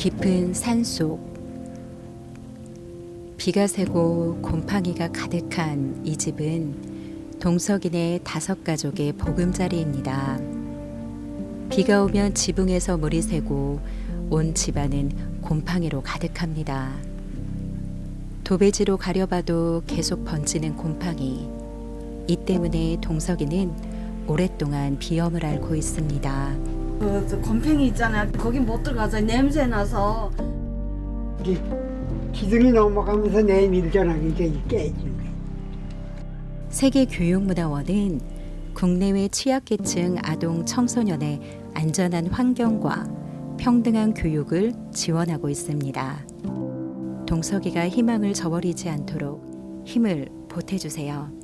깊은 산속 비가 새고 곰팡이가 가득한 이 집은 동석인의 다섯 가족의 보금자리입니다. 비가 오면 지붕에서 물이 새고 온 집안은 곰팡이로 가득합니다. 도배지로 가려봐도 계속 번지는 곰팡이. 이 때문에 동석이는 오랫동안 비염을 앓고 있습니다. 그, 저 곰팡이 있잖아요. 거기 못 들어가서 냄새 나서 이게 기둥이 넘어가면서 내 밀전하게 이게 깨지는 거야. 세계교육문화원은 국내외 취약계층 아동 청소년의 안전한 환경과 평등한 교육을 지원하고 있습니다. 동석이가 희망을 저버리지 않도록 힘을 보태주세요.